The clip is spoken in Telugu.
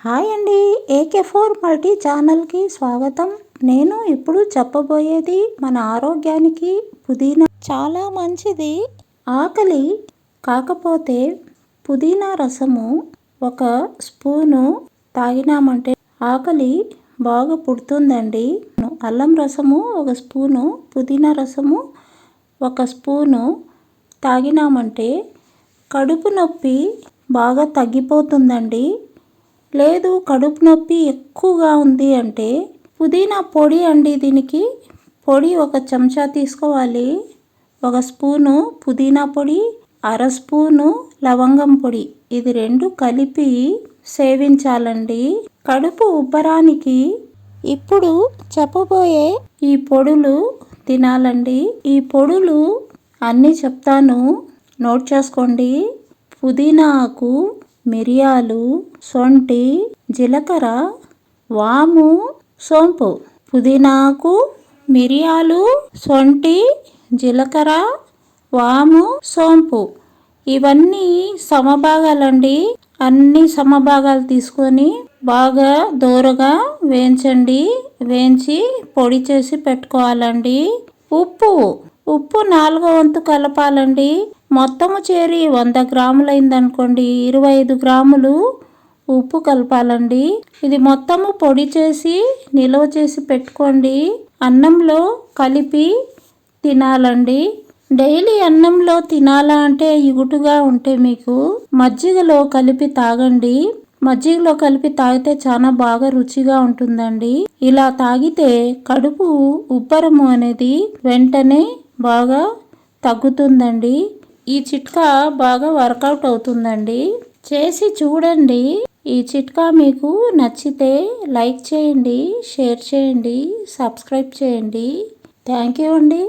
హాయ్ అండి ఏకే ఫోర్ మల్టీ ఛానల్కి స్వాగతం. నేను ఇప్పుడు చెప్పబోయేది మన ఆరోగ్యానికి పుదీనా. చాలా మంచిది. ఆకలి కాకపోతే పుదీనా రసము ఒక స్పూను తాగినామంటే ఆకలి బాగా పుడుతుందండి. అల్లం రసము ఒక స్పూను పుదీనా రసము ఒక స్పూను తాగినామంటే కడుపు నొప్పి బాగా తగ్గిపోతుందండి. లేదు కడుపు నొప్పి ఎక్కువగా ఉంది అంటే పుదీనా పొడి అండి దీనికి. పొడి ఒక చెంచా తీసుకోవాలి. ఒక స్పూను పుదీనా పొడి అర స్పూను లవంగం పొడి. ఇది రెండు కలిపి సేవించాలండి. కడుపు ఉబ్బరానికి ఇప్పుడు చెప్పబోయే ఈ పొడులు తినాలండి. ఈ పొడులు అన్నీ చెప్తాను. నోట్ చేసుకోండి. పుదీనా ఆకు మిరియాలు సొంటి జీలకర్ర వాము సోంపు. పుదీనాకు మిరియాలు సొంటి జీలకర్ర వాము సోంపు. ఇవన్నీ సమభాగాలండి. అన్ని సమభాగాలు తీసుకొని బాగా దోరగా వేయించండి. వేయించి పొడి చేసి పెట్టుకోవాలండి. ఉప్పు. ఉప్పు నాలుగో వంతు కలపాలండి. మొత్తము చేరి వంద గ్రాములైందనుకోండి. ఇరవై ఐదు గ్రాములు ఉప్పు కలపాలండి. ఇది మొత్తము పొడి చేసి నిల్వ చేసి పెట్టుకోండి. అన్నంలో కలిపి తినాలండి. డైలీ అన్నంలో తినాలా అంటే ఇగుటుగా ఉంటే మీకు మజ్జిగలో కలిపి తాగండి. మజ్జిగలో కలిపి తాగితే చాలా బాగా రుచిగా ఉంటుందండి. ఇలా తాగితే కడుపు ఉబ్బరము అనేది వెంటనే బాగా తగ్గుతుందండి. ఈ చిట్కా బాగా వర్కౌట్ అవుతుందండి. చేసి చూడండి. ఈ చిట్కా మీకు నచ్చితే లైక్ చేయండి షేర్ చేయండి సబ్స్క్రైబ్ చేయండి. థ్యాంక్ యూ అండి.